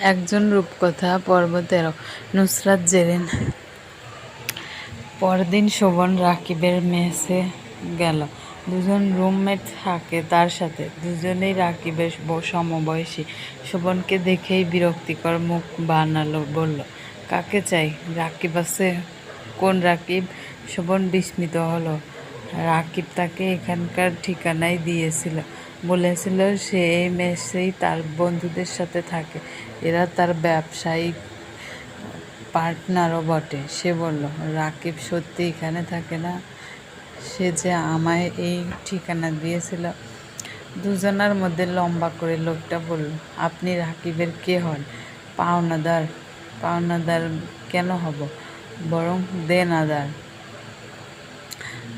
একজন রূপকথা, পর্ব তেরো। নুসরাত জেরিন। পরদিন শোভন রাকিবের মেসে গেল। দুজন রুমমেট থাকে তার সাথে। দুজনেই রাকিবের সমবয়সী। শোভনকে দেখেই বিরক্তিকর মুখ বানালো, বলল, কাকে চাই? রাকিব আছে? কোন রাকিব? শোভন বিস্মিত হলো। রাকিব তাকে এখানকার ঠিকানাই দিয়েছিল। বলেছিল সে এই মেসেই তার বন্ধুদের সাথে থাকে। এরা তার ব্যবসায়িক পার্টনারও বটে। সে বলল, রাকিব সত্যি এখানে থাকে না? সে যে আমায় এই ঠিকানা দিয়েছিল। দুজনার মধ্যে লম্বা করে লোকটা বলল, আপনি রাকিবের কে হন? পাওনাদার। পাওনাদার কেন হব? বরং দেনাদার।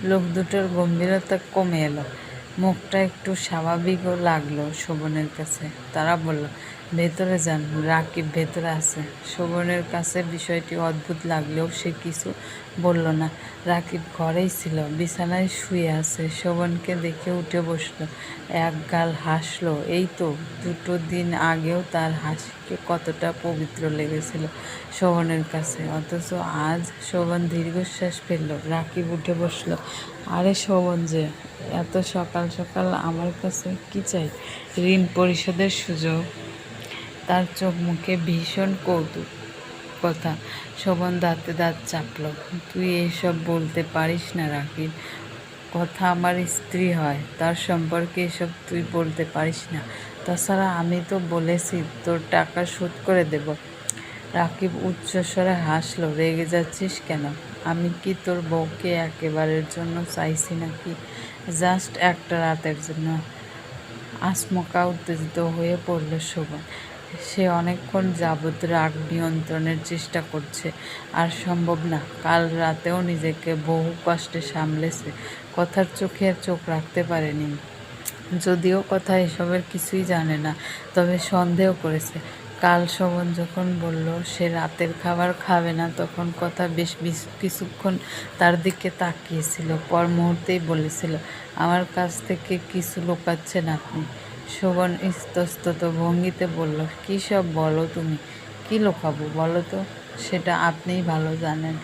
লোক দুটোর গম্ভীরতা কমে এলো। মুখটা একটু স্বাভাবিকও লাগল শোভনের কাছে। তারা বলল ভেতরে যান, রাকিব ভেতরে আছে। শোভনের কাছে বিষয়টি অদ্ভুত লাগলেও সে কিছু বলল না। রাকিব ঘরেই ছিল, বিছানায় শুয়ে আছে। শোভনকে দেখে উঠে বসল, এক গাল হাসলো। এই তো, দুটো দিন আগেও তার হাসিকে কতটা পবিত্র লেগেছিল শোভনের কাছে। অথচ আজ শোভন দীর্ঘশ্বাস ফেলল। রাকিব উঠে বসল, আরে শোভন যে, এত সকাল সকাল আমার কাছে কি চাই? ঋণ পরিশোধের সুযোগ? তার চোখ মুখে ভীষণ কৌতুক কথা। শোভন দাঁতে দাঁত চাপল। তুই এসব বলতে পারিস না রাকিব। কথা আমার স্ত্রী হয়। তার সম্পর্কে এসব তুই বলতে পারিস না। তাছাড়া আমি তো বলেছি, তোর টাকা শোধ করে দেব রাকিব উচ্চস্বরে হাসলো। রেগে যাচ্ছিস কেন? আমি কি তোর বউকে একেবারের জন্য চাইছি নাকি? জাস্ট একটা রাতের জন্য? আসমকা উত্তেজিত হয়ে পড়ল শোভন। সে অনেকক্ষণ যাবৎ রাগ নিয়ন্ত্রণের চেষ্টা করছে। আর সম্ভব না, কাল রাতেও নিজেকে বহু কষ্টে সামলেছে, কথার চোখে আর চোখ রাখতে পারেনি। যদিও কথা এসবের কিছুই জানে না, তবে সন্দেহ করেছে। কাল শোভন যখন বলল, সে রাতের খাবার খাবে না, তখন কথা বেশ কিছুক্ষণ তার দিকে তাকিয়েছিল। পর মুহূর্তেই বলেছিল, আমার কাছ থেকে কিছু লোকাচ্ছেন আপনি। শোভন ইস্তস্তত ভঙ্গিতে বলল, কী সব বলো তুমি? কী লোকাবো বলো তো? সেটা আপনিই ভালো জানেন।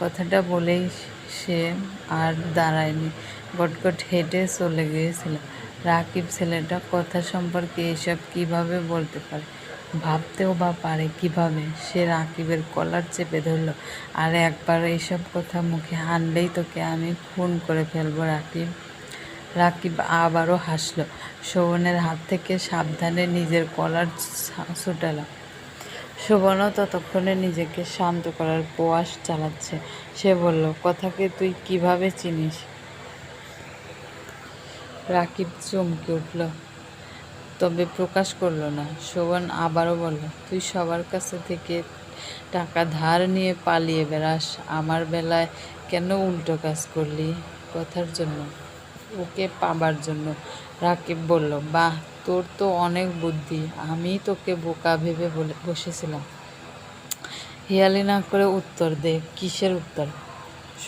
কথাটা বলেই সে আর দাঁড়ায়নি। গটগট হেঁটে চলে গিয়েছিল। রাকিব, ছেলেটা, কথা সম্পর্কে এসব কীভাবে বলতে পারে? ভাবতেও বা পারে কীভাবে? সে রাকিবের কলার চেপে ধরলো, আর একবার এইসব কথা মুখে আনলেই তোকে আমি খুন করে ফেলব রাকিব। রাকিব আবারও হাসলো। শোভনের হাত থেকে সাবধানে নিজের কলার ছুটালো। শোভনও ততক্ষণে নিজেকে শান্ত করার প্রয়াস চালাচ্ছে। সে বলল, কথাকে তুই কীভাবে চিনিস? রাকিব চমকে উঠল। তবে প্রকাশ করল না। শোভন আবারও বলল, তুই সবার কাছে থেকে টাকা ধার নিয়ে পালিয়ে বেড়াস। আমার বেলায় কেন উল্টো কাজ করলি? কথার জন্য। ওকে পাবার জন্য। রাকিব বলল, বাহ, তোর তো অনেক বুদ্ধি। আমি তোকে বোকা ভেবে বসেছিলাম। হিয়ালি না করে উত্তর দে, কিসের উত্তর?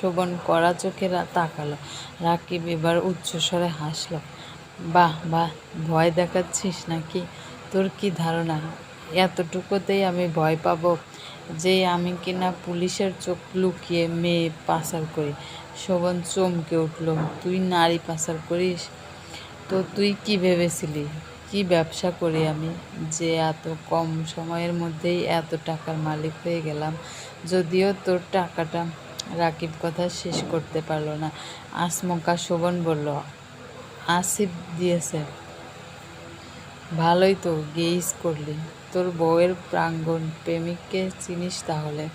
শোভন কড়া চোখে তাকালো। রাকিব এবার উচ্চস্বরে হাসলো, বাহ বাহ, ভয় দেখাচ্ছিস নাকি? তোর কি ধারণা? এতটুকুতেই আমি ভয় পাবো যে আমি কিনা পুলিশের চোখ লুকিয়ে মেয়ে পাচার করি। শোভন চমকে উঠল, তুই নারী পাচার করিস? তো তুই কি ভেবেছিলি? কি ব্যবসা করি আমি যে এত কম সময়ের মধ্যেই এত টাকার মালিক হয়ে গেলাম? যদিও তোর টাকাটা রাকিব কথা শেষ করতে পারল না। আসমকা শোভন বলল, আসিফ দিয়েছে। ভালোই তো গেইস করলি। তোর বউয়ের প্রাঙ্গণ প্রেমিককে চিনিস তাহলে?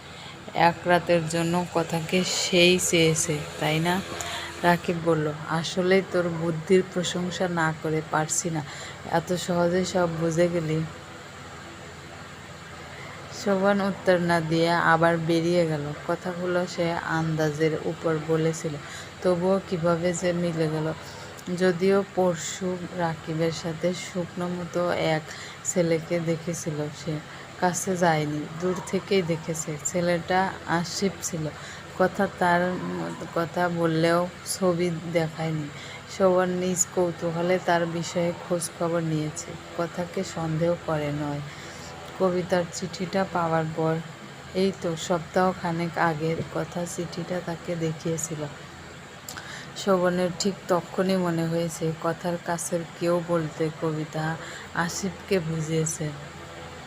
এক রাতের জন্য কথাকে সেই চেয়েছে, তাই না? রাকিব বলল, আসলে তোর বুদ্ধির প্রশংসা না করে পারছি না। এত সহজে সব বুঝে গেলি? শোভন উত্তর না দিয়ে আবার বেরিয়ে গেল। কথাগুলো সে আন্দাজের উপর বলেছিল, তবুও কীভাবে যে মিলে গেল। যদিও পরশু রাকিবের সাথে শুকনো মতো এক ছেলেকে দেখেছিল সে। কাছে যায়নি। দূর থেকেই দেখেছে। ছেলেটা আশিপ ছিল। কথা তার কথা বললেও ছবি দেখায়নি। শোভন নিজ কৌতূহলে তার বিষয়ে খোঁজ খবর নিয়েছে। কথাকে সন্দেহ করে নয়। কবিতার চিঠিটা পাওয়ার পর এই তো সপ্তাহ খানেক আগের কথা চিঠিটা তাকে দেখিয়েছিল। শোভনের ঠিক তখনই মনে হয়েছে, কথার কাছের কেউ বলতে কবিতা আসিফকে বুঝিয়েছে।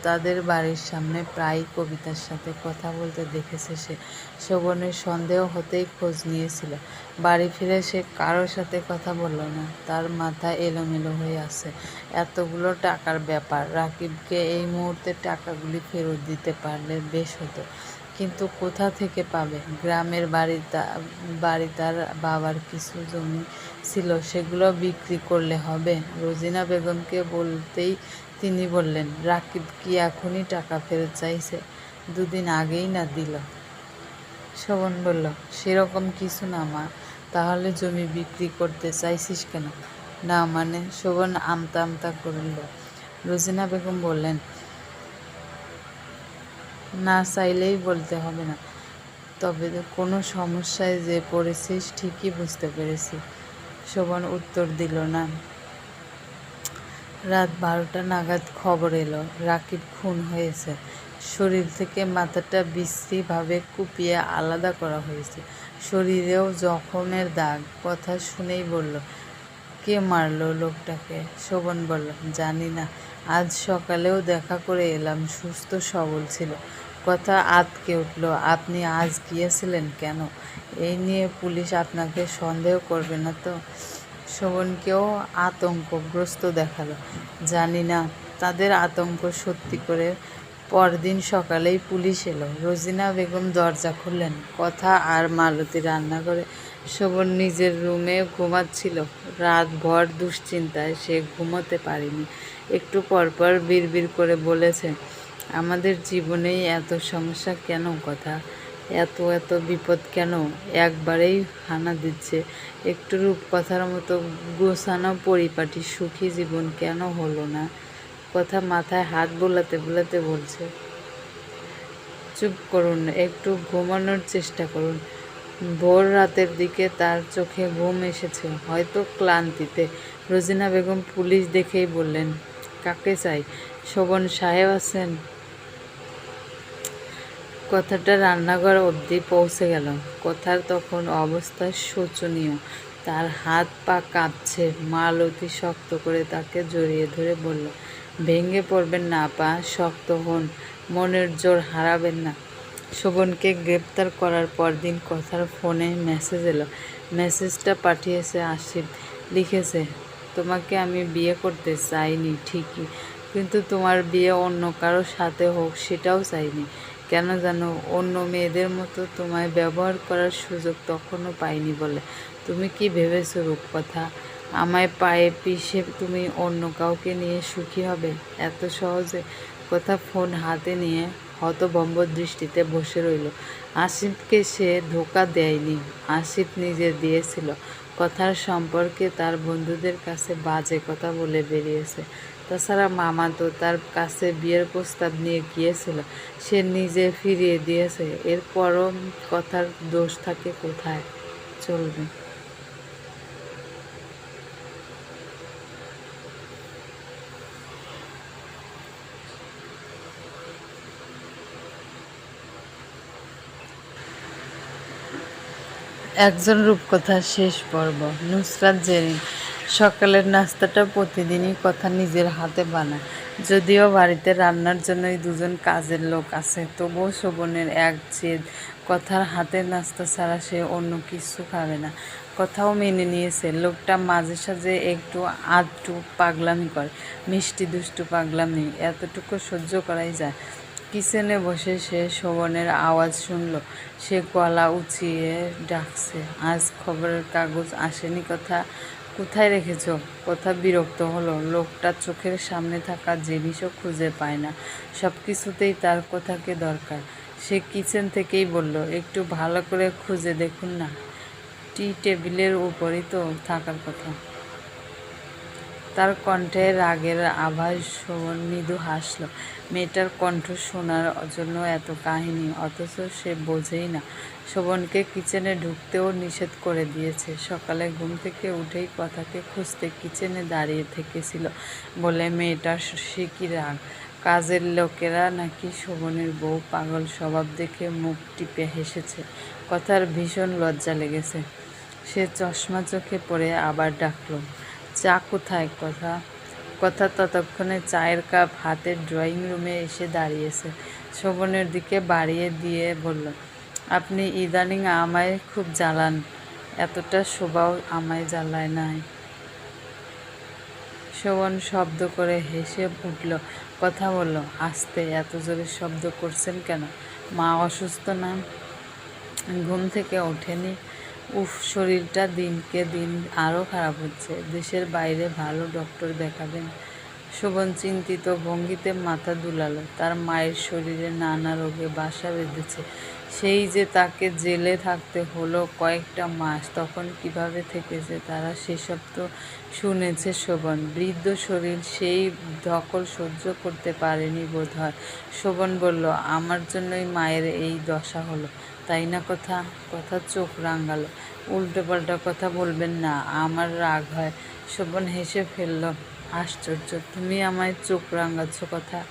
তাদের বাড়ির সামনে প্রায়ই কবিতার সাথে কথা বলতে দেখেছে সে। শোভনের সন্দেহ হতেই খোঁজ নিয়েছিল। বাড়ি ফিরে সে কারোর সাথে কথা বলল না। তার মাথা এলোমেলো হয়ে আছে। এতগুলো টাকার ব্যাপার। রাকিবকে এই মুহূর্তে টাকাগুলি ফেরত দিতে পারলে বেশ হতো। কিন্তু কোথা থেকে পাবে? গ্রামের বাড়ি বাড়ি তার বাবার কিছু জমি ছিল। সেগুলো বিক্রি করলে হবে। রোজিনা বেগমকে বলতেই তিনি বললেন, রাকিব কি এখনই টাকা ফেরত চাইছে? দুদিন আগেই না দিল। শোভন বলল, সেরকম কিছু না মা, তাহলে জমি বিক্রি করতে চাইছিস কেন? না মানে? শোভন আমতা আমতা করল। রোজিনা বেগম বললেন, না চাইলেই বলতে হবে না, তবে কোনো সমস্যায় যে পড়েছিস ঠিকই বুঝতে পেরেছি। শোভন উত্তর দিল, না। রাত বারোটা নাগাদ খবর এলো। রাকিব খুন হয়েছে। শরীর থেকে মাথাটা বিশ্রীভাবে কুপিয়ে আলাদা করা হয়েছে। শরীরেও জখমের দাগ, কথা শুনেই বলল, কে মারলো লোকটাকে? শোভন বলল, জানি না। আজ সকালেও দেখা করে এলাম, সুস্থ সবল ছিল। কথা আতকে উঠল, আপনি আজ গিয়েছিলেন কেন? এই নিয়ে পুলিশ আপনাকে সন্দেহ করবে না তো? শোভনকেও আতঙ্কগ্রস্ত দেখাল। জানি না তাদের আতঙ্ক সত্যি করে পরদিন সকালেই পুলিশ এলো। রোজিনা বেগম দরজা খুললেন। কথা আর মালতী রান্না করে শোভন নিজের রুমে ঘুমাচ্ছিল। রাত ভর দুশ্চিন্তায় সে ঘুমোতে পারেনি। একটু পরপর বিড়বিড় করে বলেছে, আমাদের জীবনেই এত সমস্যা কেন কথা? এত এত বিপদ কেন? একবারেই হানা দিচ্ছে। একটু রূপকথার মতো গোছানো পরিপাটি সুখী জীবন কেন হলো না? কথা মাথায় হাত বোলাতে বোলাতে বলছে। চুপ করুন, একটু ঘুমানোর চেষ্টা করুন। ভোর রাতের দিকে তার চোখে ঘুম এসেছে। হয়তো ক্লান্তিতে। রোজিনা বেগম পুলিশ দেখেই বললেন, কাকে চাই? শোভন সাহেব আছেন? কথাটা রান্নাঘর অবধি পৌঁছে গেল। কথার তখন অবস্থা শোচনীয়। তার হাত পা কাঁপছে। মালতী শক্ত করে তাকে জড়িয়ে ধরে বলল, ভেঙে পড়বেন না পা শক্ত হন। মনের জোর হারাবেন না। শোভনকে গ্রেপ্তার করার পর দিন কথার ফোনে মেসেজ এলো। মেসেজটা পাঠিয়েছে আসিফ লিখেছে, তোমাকে আমি বিয়ে করতে চাইনি, ঠিকই। কিন্তু তোমার বিয়ে অন্য কারোর সাথে হোক, সেটাও চাইনি। কেন জানো? অন্য মেয়েদের মতো তোমায় ব্যবহার করার সুযোগ তখনও পাইনি বলে। তুমি কি ভেবেছো রূপকথা? আমায় পায়ে পিষে তুমি অন্য কাউকে নিয়ে সুখী হবে? এত সহজে? কথা ফোন হাতে নিয়ে হতভম্ব দৃষ্টিতে বসে রইল। আসিফকে সে ধোকা দেয়নি। আসিফ নিজে দিয়েছিল। কথার সম্পর্কে তার বন্ধুদের কাছে বাজে কথা বলে বেরিয়েছে। তাছাড়া মামা তো তার কাছে বিয়ের প্রস্তাব নিয়ে গিয়েছিল। সে নিজে ফিরিয়ে দিয়েছে। এর এরপরও কথার দোষ থাকে কোথায়? চলবে। একজন রূপকথা শেষ পর্ব। নুসরাত জেরিন। সকালের নাস্তাটা প্রতিদিনই কথা নিজের হাতে বানায়। যদিও বাড়িতে রান্নার জন্যই দুজন কাজের লোক আছে, তবুও শোভনের এক জেদ, কথার হাতের নাস্তা ছাড়া সে অন্য কিছু খাবে না। কথাও মেনে নিয়েছে, লোকটা মাঝে সাঝে একটু আধটু পাগলামি করে। মিষ্টি দুষ্টু পাগলামি, এতটুকু সহ্য করাই যায়। কিচেনে বসে সে শোভনের আওয়াজ শুনল, সে গলা উঁচিয়ে ডাকছে, আজ খবরের কাগজ আসেনি কথা কোথায় রেখেছ? কথা বিরক্ত হলো। লোকটা চোখের সামনে থাকা জিনিসও খুঁজে পায় না। সব কিছুতেই তার কথাকে দরকার। সে কিচেন থেকেই বলল, একটু ভালো করে খুঁজে দেখুন না? টি টেবিলের উপরই তো থাকার কথা। তার কণ্ঠে রাগের আভাস শোভন মৃদু হাসল। মেয়েটার কণ্ঠ শোনার জন্য এত কাহিনী, অথচ সে বোঝেই না। শোভনকে কিচেনে ঢুকতেও নিষেধ করে দিয়েছে। সকালে ঘুম থেকে উঠেই কথাকে খুঁজতে কিচেনে দাঁড়িয়ে থেকেছিল বলে মেয়েটার সে কি রাগ? কাজের লোকেরা নাকি শোভনের বউ পাগল স্বভাব দেখে মুখ টিপে হেসেছে। কথার ভীষণ লজ্জা লেগেছে। সে চশমা চোখে পড়ে আবার ডাকলো। চা কোথায়? কথা। কথা ততক্ষণে চায়ের কাপ হাতের ড্রয়িং রুমে এসে দাঁড়িয়েছে। শোভনের দিকে বাড়িয়ে দিয়ে বলল, আপনি ইদানিং আমায় খুব জ্বালান। এতটা শোভাও আমায় জ্বালায় নাই। শোভন শব্দ করে হেসে উঠল, কথা বলল, আস্তে, এত জোরে শব্দ করছেন কেন? মা অসুস্থ না? ঘুম থেকে ওঠেনি। উফ, শরীরটা দিনকে দিন আরও খারাপ হচ্ছে। দেশের বাইরে ভালো ডক্টর দেখাবেন। শোভন চিন্তিত ভঙ্গিতে মাথা দুলালো। তার মায়ের শরীরে নানা রোগে বাসা বেঁধেছে। সেই যে তাকে জেলে থাকতে হলো কয়েকটা মাস, তখন কীভাবে থেকেছে তারা সেসব তো শুনেছে শোভন। বৃদ্ধ শরীর সেই ধকল সহ্য করতে পারেনি বোধ হয় শোভন বলল, আমার জন্যই মায়ের এই দশা হলো। তাই না কথা? কথা চোখ রাঙালো। উল্টো পাল্টা কথা বলবেন না, আমার রাগ হয়। শোভন হেসে ফেলল, আশ্চর্য, তুমি আমায় চোখ রাঙাচ্ছ কথা?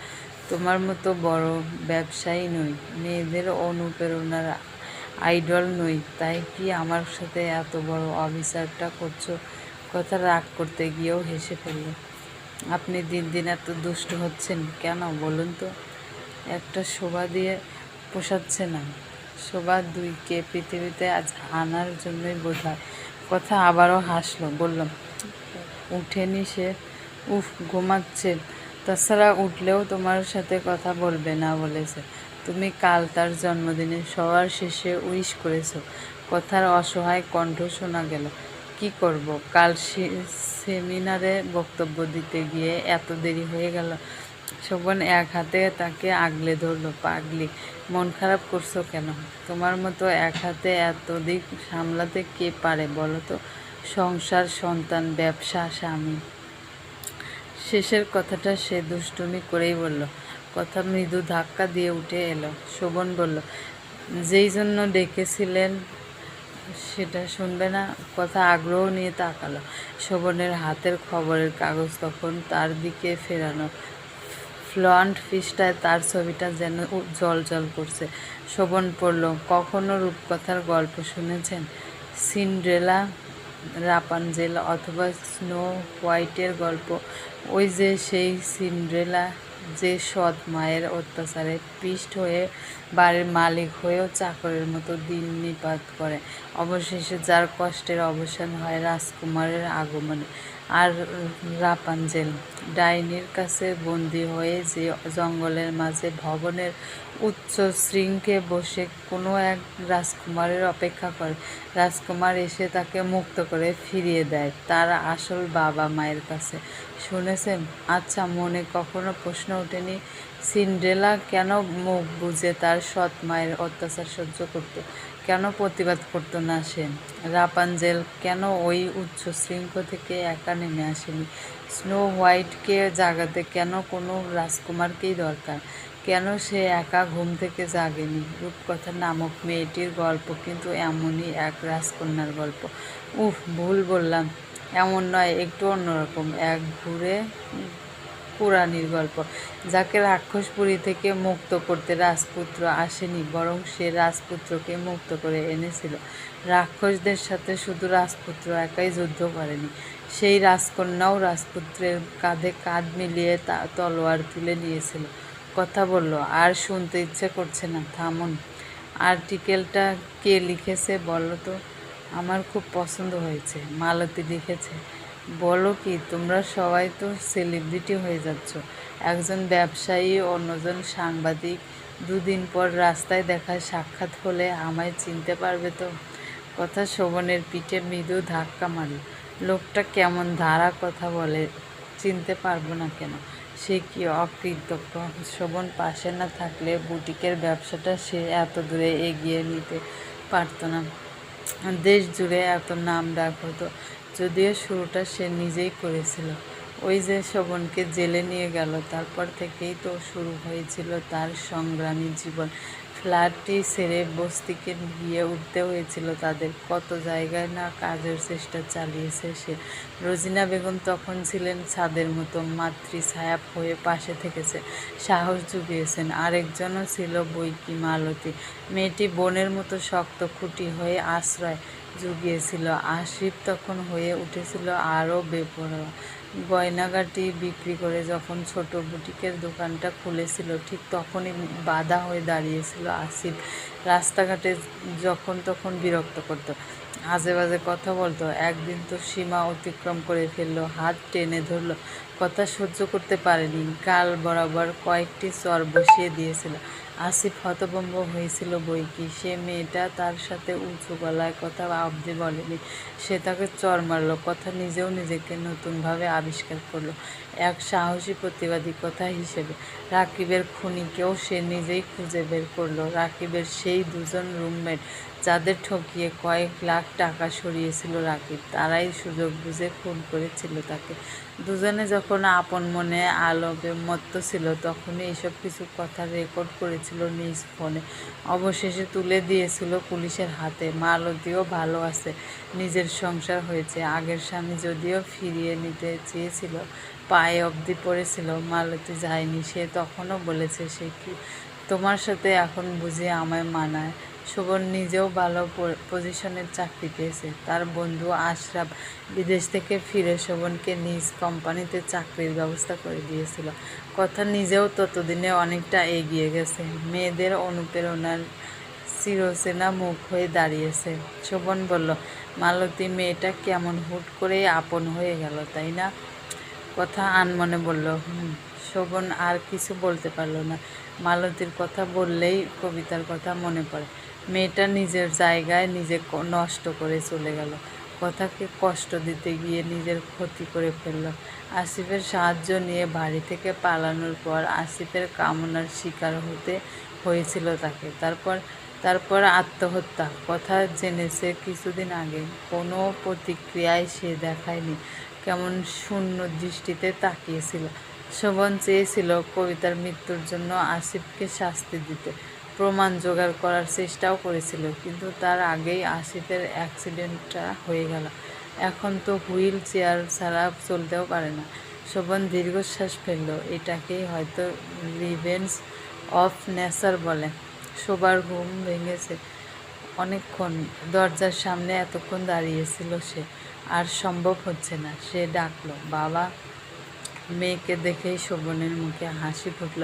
তোমার মতো বড় ব্যবসায়ী নই, মেয়েদের অনুপ্রেরণার আইডল নই। তাই কি আমার সাথে এত বড় অবিচারটা করছ? কথা রাগ করতে গিয়েও হেসে ফেলল। আপনি দিন দিন এত দুষ্ট হচ্ছেন কেন বলুন তো? একটা শোভা দিয়ে পোষাচ্ছে না। শোভা দুইকে পৃথিবীতে আজ আনার জন্যই বোধ কথা আবারও হাসলো বললাম উঠেনি সে? উফ, ঘুমাচ্ছে। তাছাড়া উঠলেও তোমার সাথে কথা বলবে না, বলেছে। তুমি কাল তার জন্মদিনে সবার শেষে উইশ করেছ। কথার অসহায় কণ্ঠ শোনা গেল। কি করব? কাল সেমিনারে বক্তব্য দিতে গিয়ে এত দেরি হয়ে গেল। শোভন এক হাতে তাকে আগলে ধরলো, পাগলি, মন খারাপ করছ কেন? তোমার মতো এক হাতে এত দিক সামলাতে কে পারে বলো তো? সংসার, সন্তান, ব্যবসা, স্বামী। শেষের কথাটা সে দুষ্টুমি করেই বলল। কথা মৃদু ধাক্কা দিয়ে উঠে এলো। শোভন বলল, যেই জন্য ডেকেছিলেন সেটা শুনবে না? কথা আগ্রহ নিয়ে তাকালো। শোভনের হাতের খবরের কাগজ তখন তার দিকে ফেরানো ফ্লন্ট ফিসটায় তার ছবিটা যেন জল জল করছে। শোভন পড়ল, কখনো রূপকথার গল্প শুনেছেন? সিন্ড্রেলা রাপানজেল অথবা স্নো হোয়াইটের গল্প? ওই যে সেই সিন্ড্রেলা যে সৎ মায়ের অত্যাচারে পিষ্ট হয়ে বাড়ির মালিক হয়েও চাকরের মতো দিন নিপাত করে। অবশেষে যার কষ্টের অবসান হয় রাজকুমারের আগমনে। আর রাপাঞ্জেল ডাইনির কাছে বন্দি হয়ে যে জঙ্গলের মাঝে ভবনের উচ্চ শৃঙ্খে বসে কোনো এক রাজকুমারের অপেক্ষা করে। রাজকুমার এসে তাকে মুক্ত করে ফিরিয়ে দেয় তার আসল বাবা মায়ের কাছে। শুনেছেন? আচ্ছা মনে কখনো প্রশ্ন ওঠেনি, সিন্ড্রেলা কেন মুখ বুঝে তার সৎ মায়ের অত্যাচার সহ্য করতো? কেন প্রতিবাদ করতো না সে? রাপাঞ্জেল কেন ওই উচ্চ শৃঙ্খ থেকে একা নেমে আসেনি? স্নো হোয়াইটকে জাগাতে কেন কোনো রাজকুমারকেই দরকার? কেন সে একা ঘুম থেকে জাগেনি? রূপকথা নামক মেয়েটির গল্প কিন্তু এমনই এক রাজকন্যার গল্প। উফ, ভুল বললাম। এমন নয়, একটু অন্যরকম। এক ঘুরে পুরাণীর গল্প। যাকে রাক্ষসপুরী থেকে মুক্ত করতে রাজপুত্র আসেনি, বরং সে রাজপুত্রকে মুক্ত করে এনেছিল। রাক্ষসদের সাথে শুধু রাজপুত্র একাই যুদ্ধ করেনি। সেই রাজকন্যাও রাজপুত্রের কাঁধে কাঁধ মিলিয়ে তা তলোয়ার তুলে নিয়েছিল। কথা বলল, আর শুনতে ইচ্ছে করছে না, থামুন। আর্টিকেলটা কে লিখেছে বলো তো? আমার খুব পছন্দ হয়েছে। মালতী লিখেছে বলো কি, তোমরা সবাই তো সেলিব্রিটি হয়ে যাচ্ছ। একজন ব্যবসায়ী, অন্যজন সাংবাদিক, দুদিন পর রাস্তায় দেখা সাক্ষাৎ হলে আমায় চিনতে পারবে তো? কথা শোভনের পিঠে মৃদু ধাক্কা মারল। লোকটা কেমন ধারা কথা বলে, চিনতে পারব না কেন? সে কি অকৃতজ্ঞ? শোভন পাশে না থাকলে বুটিকের ব্যবসাটা সে এত দূরে এগিয়ে নিতে পারতো না। দেশ জুড়ে এত নাম ডাক হতো যদিও শুরুটা সে নিজেই করেছিল। ওই যে শোভনকে জেলে নিয়ে গেল, তারপর থেকেই তো শুরু হয়েছিল তার সংগ্রামী জীবন। ফ্ল্যাটটি ছেড়ে বস্তিকে গিয়ে উঠতে হয়েছিল। তাদের কত জায়গায় না কাজের চেষ্টা চালিয়েছে সে। রোজিনা বেগম তখন ছিলেন ছাদের মতো মাতৃ ছায়া হয়ে পাশে থেকেছে। সাহস জুগিয়েছেন। আরেকজনও ছিল বইকি মালতী। মেয়েটি বোনের মতো শক্ত খুঁটি হয়ে আশ্রয় জুগিয়েছিল। আশিফ তখন হয়ে উঠেছিল আরও বেপরোয়া। গয়নাগাটি বিক্রি করে যখন ছোট বুটিকের দোকানটা খুলেছিল, ঠিক তখনই বাধা হয়ে দাঁড়িয়েছিল আসিফ। রাস্তাঘাটে যখন তখন বিরক্ত করত। আজে বাজে কথা বলতো, একদিন তো সীমা অতিক্রম করে ফেলল, হাত টেনে ধরলো, কথা সহ্য করতে পারেনি। গাল বরাবর কয়েকটি চর বসিয়ে দিয়েছিল। আসিফ হতভম্ব হয়েছিল বই কি? সে মেয়েটা তার সাথে উঁচু গলায় কথা আবদে বলেনি। সে তাকে চর মারলো, কথা নিজেও নিজেকে নতুনভাবে আবিষ্কার করল। এক সাহসী প্রতিবাদী কথা হিসেবে। রাকিবের খুনিকেও সে নিজেই খুঁজে বের করল। রাকিবের সেই দুজন রুমমেট যাদের ঠকিয়ে কয়েক লাখ টাকা সরিয়েছিল রাকিব, তারাই সুযোগ বুঝে খুন করেছিল তাকে। দুজনে যখন আপন মনে আলোকে মত্ত ছিল, তখনই এসব কিছু কথা রেকর্ড করেছিল নিজ ফোনে। অবশেষে তুলে দিয়েছিল পুলিশের হাতে। মালতীও ভালো আছে, নিজের সংসার হয়েছে। আগের স্বামী যদিও ফিরিয়ে নিতে চেয়েছিল, পায়ে অবধি পড়েছিল, মালতী যায়নি। সে তখনও বলেছে, সে কি তোমার সাথে এখন বুঝি আমায় মানায়? শোভন নিজেও ভালো পজিশনের চাকরি পেয়েছে। তার বন্ধু আশরাফ বিদেশ থেকে ফিরে শোভনকে নিজ কোম্পানিতে চাকরির ব্যবস্থা করে দিয়েছিল। কথা নিজেও ততদিনে অনেকটা এগিয়ে গেছে। মেয়েদের অনুপ্রেরণার চিরচেনা মুখ হয়ে দাঁড়িয়েছে। শোভন বলল, মালতী মেয়েটা কেমন হুট করেই আপন হয়ে গেল, তাই না? কথা আনমনে বলল, হুম শোভন আর কিছু বলতে পারল না। মালতীর কথা বললেই কবিতার কথা মনে পড়ে। মেয়েটা নিজের জায়গায় নিজে নষ্ট করে চলে গেল। কথাকে কষ্ট দিতে গিয়ে নিজের ক্ষতি করে ফেলল। আসিফের সাহায্য নিয়ে বাড়ি থেকে পালানোর পর আসিফের কামনার শিকার হতে হয়েছিল তাকে। তারপর তারপর আত্মহত্যা। কথা জেনেছে কিছুদিন আগে। কোনো প্রতিক্রিয়ায় সে দেখায়নি। কেমন শূন্য দৃষ্টিতে তাকিয়েছিল। শোভন চেয়েছিল কবিতার মৃত্যুর জন্য আসিফকে শাস্তি দিতে। প্রমাণ জোগাড় করার চেষ্টাও করেছিল, কিন্তু তার আগেই আসিফের অ্যাক্সিডেন্টটা হয়ে গেল। এখন তো হুইল চেয়ার ছাড়া চলতেও পারে না। শোভন দীর্ঘশ্বাস ফেলল এটাকেই হয়তো রিভেন্স অফ নেচার বলে। শোবার ঘুম ভেঙেছে অনেকক্ষণ, দরজার সামনে এতক্ষণ দাঁড়িয়েছিল সে। আর সম্ভব হচ্ছে না, সে ডাকলো, বাবা। মেয়েকে দেখেই শোভনের মুখে হাসি ফুটল।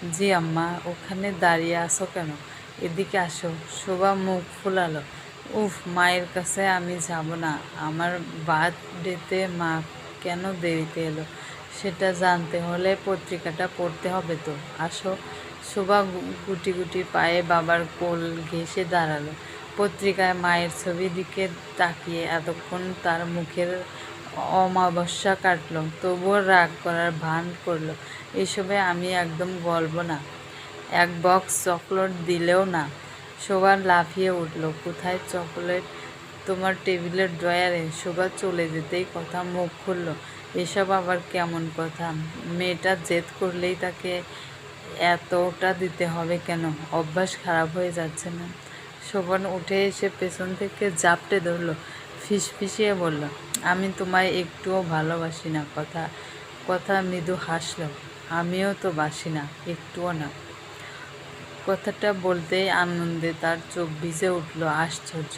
জি আম্মা, ওখানে দাঁড়িয়ে আসো কেন? এদিকে আসো। শোভা মুখ ফুলালো। উফ, মায়ের কাছে আমি যাব না। আমার বার্থডেতে মা কেন দেরিতে এলো? সেটা জানতে হলে পত্রিকাটা পড়তে হবে তো। আসো। শোভা গুটি গুটি পায়ে বাবার কোল ঘেসে দাঁড়াল। পত্রিকায় মায়ের ছবির দিকে তাকিয়ে এতক্ষণ তার মুখের অমাবস্যা কাটল। তবুও রাগ করার ভান করল। এসবে আমি একদম গল্প না। এক বক্স চকলেট দিলেও না। শোভা লাফিয়ে উঠল, কোথায় চকলেট তোমার টেবিলের ড্রয়ারে শোভা চলে যেতেই কথা, মুখ খুলল, এসব আবার কেমন কথা? মেয়েটা জেদ করলেই তাকে এতটা দিতে হবে কেন? অভ্যাস খারাপ হয়ে যাচ্ছে না। শোভন উঠে এসে পেছন থেকে জাপটে ধরলো, ফিসফিসিয়ে বলল, আমি তোমায় একটুও ভালোবাসি না। কথা কথা মৃদু হাসল। আমিও তো বাসি না, একটুও না। কথাটা বলতেই আনন্দে তার চোখ ভিজে উঠল আশ্চর্য।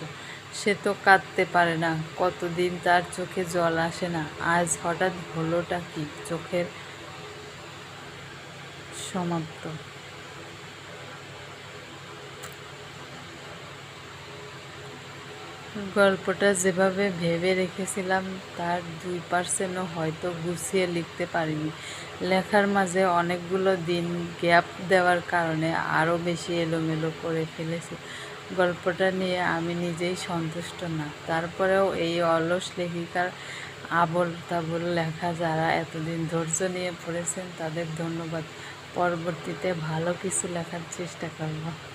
সে তো কাঁদতে পারে না, কতদিন তার চোখে জল আসে না, আজ হঠাৎ হলোটা কি চোখের সমাপ্ত? গল্পটা যেভাবে ভেবে রেখেছিলাম, তার দুই পার্সেন্টও হয়তো গুছিয়ে লিখতে পারিনি। লেখার মাঝে অনেকগুলো দিন গ্যাপ দেওয়ার কারণে আরও বেশি এলোমেলো করে ফেলেছি। গল্পটা নিয়ে আমি নিজেই সন্তুষ্ট না। তারপরেও এই অলস লেখিকার আবল তাবল লেখা যারা এতদিন ধৈর্য নিয়ে পড়েছেন, তাদের ধন্যবাদ। পরবর্তীতে ভালো কিছু লেখার চেষ্টা করব।